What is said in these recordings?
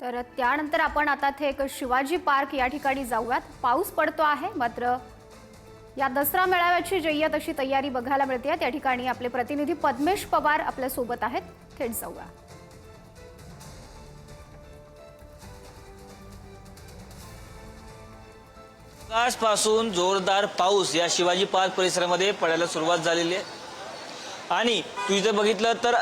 तर त्यानंतर आपण आता थेट शिवाजी पार्क या ठिकाणी जाऊयात. पाऊस पडतो आहे मात्र या दसरा मेळाव्याची जय्यत अशी तयारी बघायला मिळते. त्या ठिकाणी आपले प्रतिनिधी पद्मेश पवार आपल्यासोबत आहेत. थेट जाऊया. पासून जोरदार पाऊस या शिवाजी पार्क परिसरामध्ये पडायला सुरुवात झालेली आहे. आणि तू इथे बघितलं तर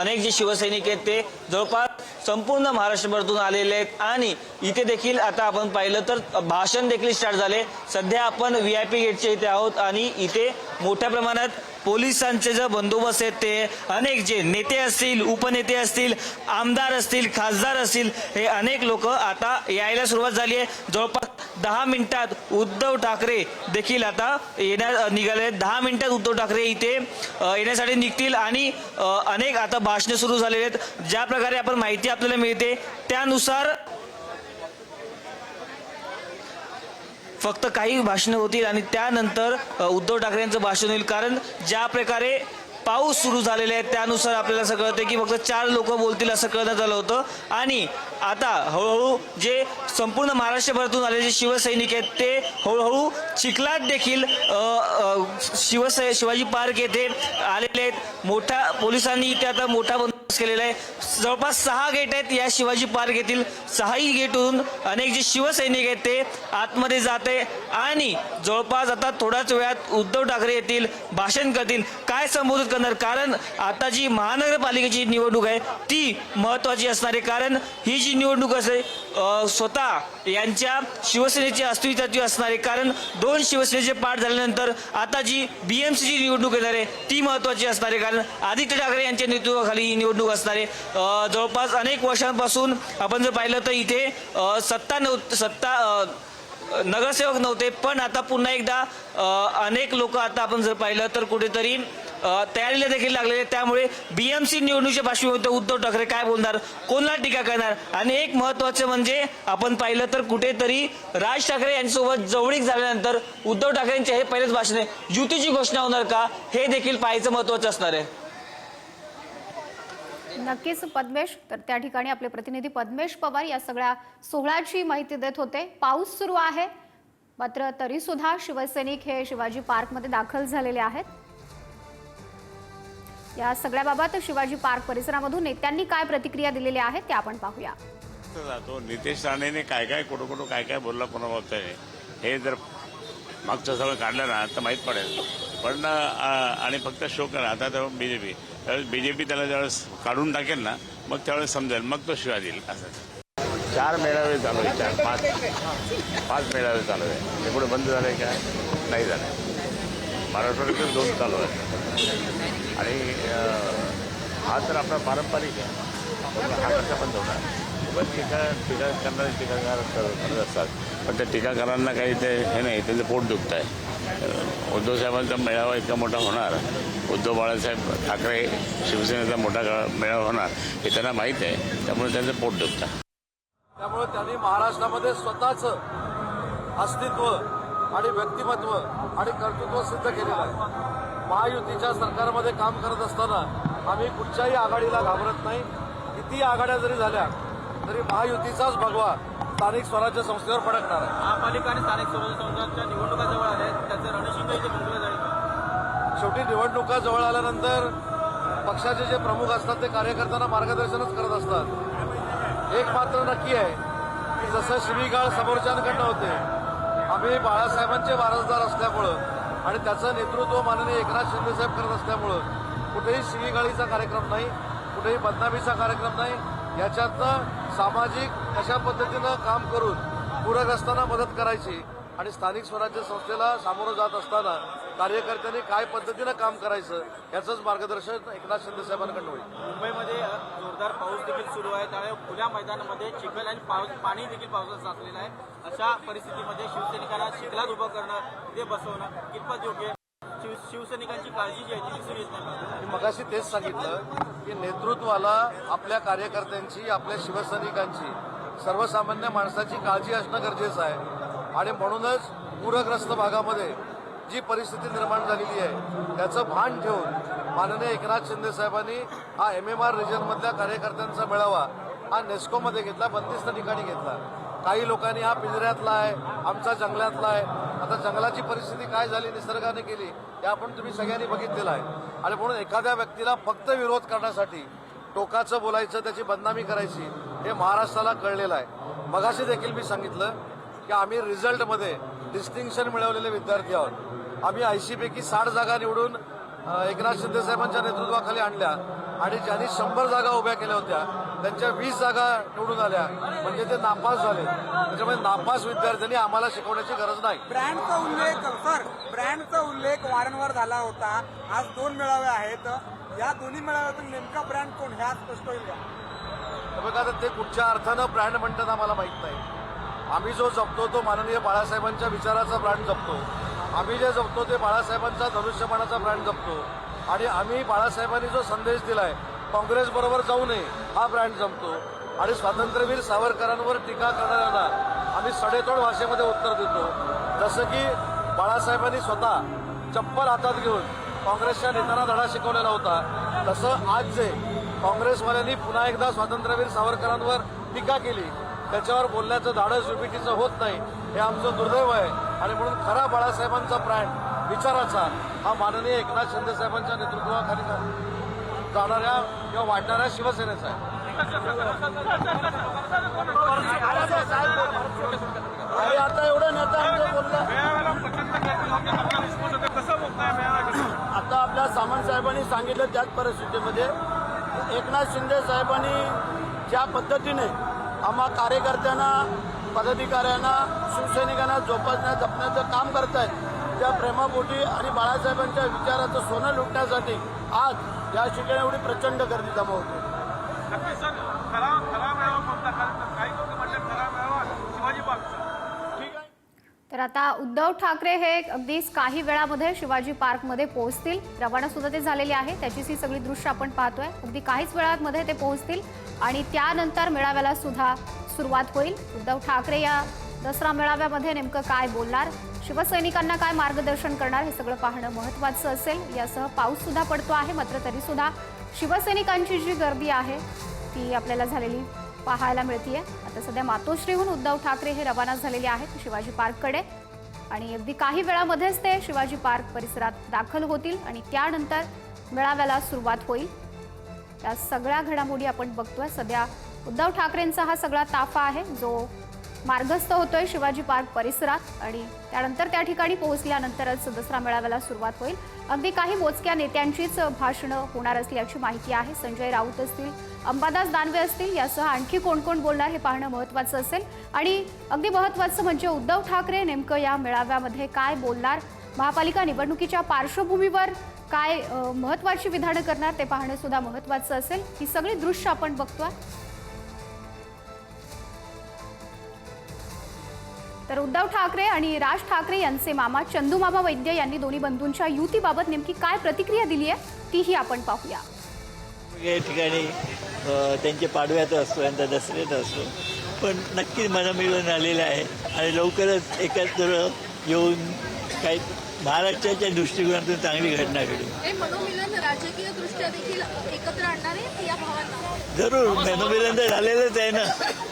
अनेक जे शिवसैनिक आहेत ते जवळपास संपूर्ण महाराष्ट्रभरातून आलेले आहेत. आणि इथे देखील आता आपण पाहिलं तर भाषण देखील स्टार्ट झाले. सध्या आपण व्ही आय पी गेटच्या इथे आहोत आणि इथे मोठ्या प्रमाणात पोलिसांचे जे बंदोबस्त आहेत ते अनेक जे नेते असतील उपनेते असतील आमदार असतील खासदार असतील हे अनेक लोक आता यायला सुरुवात झाली आहे. जवळपास दहा मिनिटात उद्धव ठाकरे देखील आता येण्या निघाले आहेत. दहा मिनिटात उद्धव ठाकरे इथे येण्यासाठी निघतील आणि अनेक आता भाषणं सुरू झालेली आहेत ज्या प्रकारे आपण माहिती आपल्याला मिळते त्यानुसार फक्त काही भाषणं होतील आणि त्यानंतर उद्धव ठाकरे यांचं भाषण होईल कारण ज्या प्रकारे पाऊस सुरू झालेले आहे त्यानुसार आपल्याला असं कळतं की फक्त चार लोक बोलतील असं कळण्यात आलं होतं. आणि आता हळूहळू जे संपूर्ण महाराष्ट्रभरातून आलेले जे शिवसैनिक आहेत ते हळूहळू चिखलात देखील शिवसै शिवाजी पार्क येथे आलेले आहेत. मोठ्या पोलिसांनी इथे आता मोठा बंदोबस्त केलेला आहे. जवळपास सहा गेट आहेत या शिवाजी पार्क येथील सहाही गेटवरून अनेक जे शिवसैनिक आहेत ते आतमध्ये जाते आणि जवळपास आता थोड्याच वेळात उद्धव ठाकरे येतील भाषण करतील. काय संबोधित करणार? कारण आता जी महानगरपालिकेची निवडणूक आहे ती महत्वाची असणार आहे. कारण ही जी निवडणूक असते स्वतः यांच्या शिवसेनेची अस्तित्वाची असणार आहे. कारण दोन शिवसेनेचे पाठ झाल्यानंतर आता जी बीएमसीची निवडणूक येणार आहे ती महत्वाची असणार आहे. कारण आदित्य ठाकरे यांच्या नेतृत्वाखाली ही निवडणूक असणारे. जवळपास अनेक वर्षांपासून आपण जर पाहिलं तर इथे सत्ता नव्ह सत्ता नगरसेवक नव्हते पण आता पुन्हा एकदा अनेक लोक आता आपण जर पाहिलं तर कुठेतरी तयारीला देखील लागलेले आहेत. त्यामुळे बीएमसी निवडणुकीच्या पार्श्वभूमीवर उद्धव ठाकरे काय बोलणार कोणाला टीका करणार? आणि एक महत्वाचं म्हणजे आपण पाहिलं तर कुठेतरी राज ठाकरे यांच्यासोबत जवळीक झाल्यानंतर उद्धव ठाकरेंचे हे पहिलेच भाषण आहे. युतीची घोषणा होणार का? हे देखील पाहायचं महत्वाचं असणार आहे. नक्कीच पद्मेश तर त्या ठिकाणी आपले प्रतिनिधी पद्मेश पवार या सगळ्या सोहळ्याची माहिती देत होते. पाऊस सुरू आहे मात्र तरी सुद्धा शिवसैनिक हे शिवाजी पार्कमध्ये दाखल झालेले आहेत. या सगळ्याबाबत शिवाजी पार्क परिसरामधून नेत्यांनी काय प्रतिक्रिया दिलेल्या आहेत ते आपण पाहूया. जातो. नितेश राणेने काय काय कुठं कुठं काय काय बोलला कोणाबाबत हे जर मागचं सगळं काढलं ना तर माहीत पडेल. पण आणि फक्त शो करा आता तर बीजेपी त्यावेळेस बीजेपी त्याला ज्यावेळेस काढून टाकेल ना मग त्यावेळेस समजेल मग तो शिवाय देईल असं. चार मेळावे चालू आहे चार पाच. पाच मेळावे चालू आहे ते पुढे बंद झाले का? नाही झाले. महाराष्ट्रात दोन चालू आहेत. आणि हा तर आपला पारंपरिक आहे. पण हा कसा बंद होणार. पण टीका टीका करणारे टीकाकार करत असतात. पण त्या टीकाकारांना काही ते हे नाही त्यांचं पोट दुखत आहे उद्धव साहेबांचा मेळावा इतका मोठा होणार. उद्धव बाळासाहेब ठाकरे शिवसेनेचा मोठा मेळावा होणार हे त्यांना माहीत आहे. त्यामुळे त्यांचं पोट दुखतं. त्यामुळे त्यांनी महाराष्ट्रामध्ये स्वतःच अस्तित्व आणि व्यक्तिमत्व आणि कर्तृत्व सिद्ध केलेलं आहे. महायुतीच्या सरकारमध्ये काम करत असताना आम्ही कुठच्याही आघाडीला घाबरत नाही. किती आघाड्या जरी झाल्या तरी महायुतीचाच भगवा स्थानिक स्वराज्य संस्थेवर फडकणार आहे. महापालिका आणि स्थानिक स्वराज्य संस्थांच्या निवडणुका जवळ आल्या आहेत. त्याचं रणशिंग इथे जाईल. शेवटी निवडणुका जवळ आल्यानंतर पक्षाचे जे प्रमुख असतात ते कार्यकर्त्यांना मार्गदर्शनच करत असतात. एक मात्र नक्की आहे की जसं शिवीगाळ समोरच्यांकडनं होते आम्ही बाळासाहेबांचे वारसदार असल्यामुळं आणि त्याचं नेतृत्व माननीय एकनाथ शिंदेसाहेब करत असल्यामुळं कुठेही शिवीगाळीचा कार्यक्रम नाही कुठेही बदनामीचा कार्यक्रम नाही. याच्यातनं सामाजिक कशा पद्धतीनं काम करून पूरग्रस्तांना मदत करायची आणि स्थानिक स्वराज्य संस्थेला सामोरं जात असताना कार्यकर्त्यांनी काय पद्धतीनं काम करायचं याचंच मार्गदर्शन एकनाथ शिंदे साहेबांकडून होईल. मुंबईमध्ये जोरदार पाऊस देखील सुरू आहे. त्यामुळे खुल्या मैदानामध्ये चिखल आणि पाऊस पाणी देखील पावसाचं साचलेलं आहे. अशा परिस्थितीमध्ये शिवसैनिकांना चिखलात उभं करणं ते बसवणं कितपत योग्य शिव शिवसैनिकांची काळजी जी आहे ती दिसून येत नाही. मगाशी तेच सांगितलं की नेतृत्वाला आपल्या कार्यकर्त्यांची आपल्या शिवसैनिकांची सर्वसामान्य माणसाची काळजी असणं गरजेचं आहे. आणि म्हणूनच पूरग्रस्त भागामध्ये जी परिस्थिती निर्माण झालेली आहे त्याचं भान ठेवून माननीय एकनाथ शिंदे साहेबांनी हा एम एम आर रिजनमधल्या कार्यकर्त्यांचा मेळावा हा नेस्कोमध्ये घेतला बंदिस्त ठिकाणी घेतला. काही लोकांनी हा पिंजऱ्यातला आहे आमचा जंगलातला आहे. आता जंगलाची परिस्थिती काय झाली निसर्गाने केली हे आपण तुम्ही सगळ्यांनी बघितलेलं आहे. आणि म्हणून एखाद्या व्यक्तीला फक्त विरोध करण्यासाठी टोकाचं बोलायचं त्याची बदनामी करायची हे महाराष्ट्राला कळलेलं आहे. मगाशी देखील मी सांगितलं की आम्ही रिझल्टमध्ये डिस्टिंक्शन मिळवलेले विद्यार्थी आहोत. आम्ही ऐंशीपैकी साठ जागा निवडून एकनाथ शिंदे साहेबांच्या नेतृत्वाखाली आणल्या. आणि ज्यांनी शंभर जागा उभ्या केल्या होत्या त्यांच्या वीस जागा निवडून आल्या. म्हणजे ते नापास झाले. त्याच्यामुळे नापास विद्यार्थ्यांनी आम्हाला शिकवण्याची गरज नाही. ब्रँडचा उल्लेख सर ब्रँडचा उल्लेख वारंवार झाला होता. आज दोन मेळावे आहेत. या दोन्ही मेळाव्यातून नेमका ब्रँड कोण? ह्या स्पष्ट होईल का? हे ते कुठच्या अर्थानं ब्रँड म्हणतात आम्हाला माहीत नाही. आम्ही जो जपतो तो माननीय बाळासाहेबांच्या विचाराचा ब्रँड जपतो. आम्ही जे जपतो ते बाळासाहेबांचा धनुष्यबाणाचा ब्रँड जपतो. आणि आम्ही बाळासाहेबांनी जो संदेश दिलाय काँग्रेसबरोबर जाऊ नये हा ब्रँड जमतो. आणि स्वातंत्र्यवीर सावरकरांवर टीका करणाऱ्यांना आम्ही सडेतोड भाषेमध्ये उत्तर देतो. जसं की बाळासाहेबांनी स्वतः चप्पल हातात घेऊन काँग्रेसच्या नेत्यांना धडा शिकवलेला होता तसं आज जे काँग्रेसवाल्यांनी पुन्हा एकदा स्वातंत्र्यवीर सावरकरांवर टीका केली त्याच्यावर बोलण्याचं धाडस युपीटीचं होत नाही हे आमचं दुर्दैव आहे. आणि म्हणून खरा बाळासाहेबांचा ब्रँड विचाराचा हा माननीय एकनाथ शिंदे साहेबांच्या नेतृत्वाखाली जाणाऱ्या किंवा वाढणाऱ्या शिवसेनेचा आहे. आणि आता एवढं नेता बोललं. आता आपल्या सामंत साहेबांनी सांगितलं त्याच परिस्थितीमध्ये एकनाथ शिंदे साहेबांनी ज्या पद्धतीने आम्हा कार्यकर्त्यांना पदाधिकाऱ्यांना शिवसैनिकांना जोपासण्या जपण्याचं काम करतायत त्या प्रेमापोटी आणि बाळासाहेबांच्या विचाराचं सोनं लुटण्यासाठी आज या ठिकाणी एवढी प्रचंड गर्दी जमा होते. ठीक आहे. तर आता उद्धव ठाकरे हे अगदीच काही वेळामध्ये शिवाजी पार्कमध्ये पोहोचतील. रवाना सुद्धा ते झालेले आहे. त्याचीच ही सगळी दृश्य आपण पाहतोय. अगदी काहीच वेळामध्ये ते पोहोचतील. आणि त्यानंतर मेळाव्याला सुद्धा सुरुवात होईल. उद्धव ठाकरे या दसरा मेळाव्यामध्ये नेमकं काय बोलणार? शिवसैनिकांना काय मार्गदर्शन करणार हे सगळं पाहणं महत्त्वाचं असेल. यासह पाऊस सुद्धा पडतो आहे मात्र तरी सुद्धा शिवसैनिकांची जी गर्दी आहे ती आपल्याला झालेली पाहायला मिळतीये. आता सध्या मातोश्रीहून उद्धव ठाकरे हे रवाना झालेले आहेत शिवाजी पार्ककडे. आणि अगदी काही वेळामध्येच ते शिवाजी पार्क परिसरात दाखल होतील आणि त्यानंतर मेळाव्याला सुरुवात होईल. या सगळ्या घडामोडी आपण बघतोय. सध्या उद्धव ठाकरेंचा हा सगळा ताफा आहे जो मार्गस्थ होतोय शिवाजी पार्क परिसरात आणि त्यानंतर त्या ठिकाणी पोहोचल्यानंतरच दसरा मेळाव्याला सुरुवात होईल. अगदी काही मोजक्या नेत्यांचीच भाषणं होणार असल्याची माहिती आहे. संजय राऊत असतील अंबादास दानवे असतील यासह आणखी कोण कोण बोलणार हे पाहणं महत्त्वाचं असेल. आणि अगदी महत्त्वाचं म्हणजे उद्धव ठाकरे नेमकं या मेळाव्यामध्ये काय बोलणार? महापालिका निवडणुकीच्या पार्श्वभूमीवर काय महत्त्वाची विधानं करणार ते पाहणं सुद्धा महत्त्वाचं असेल. ही सगळी दृश्य आपण बघतोय. तर उद्धव ठाकरे आणि राज ठाकरे यांचे मामा चंदूमामा वैद्य यांनी दोन्ही बंधूंच्या युतीबाबत नेमकी काय प्रतिक्रिया दिली आहे तीही आपण पाहूया. वेगवेगळ्या ठिकाणी त्यांचे पाडव्यात असतो यांचा दसऱ्यात असतो. पण नक्की मनमिळून आलेलं आहे. आणि लवकरच एकत्र येऊन काही महाराष्ट्राच्या दृष्टिकोनातून चांगली घटना घडू मनोमिलन राजकीय दृष्ट्या देखील एकत्र आणणार आहे या भावांना. जरूर मनोमिलन तर झालेलंच आहे ना.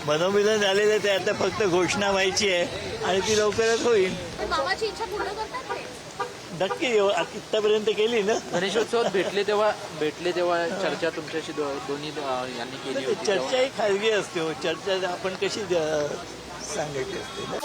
मनोमिलन झालेलंच आहे. आता फक्त घोषणा व्हायची आहे आणि ती लवकरच होईल. पण मामाची इच्छा पूर्ण करतात ते? नक्की येऊ. आ- इथपर्यंत केली ना? गणेशोत्सवात भेटले तेव्हा भेटले तेव्हा चर्चा तुमच्याशी दोन्ही यांनी केली होती चर्चा ही खाजगी असते हो. चर्चा आपण कशी सांगायची असते ना?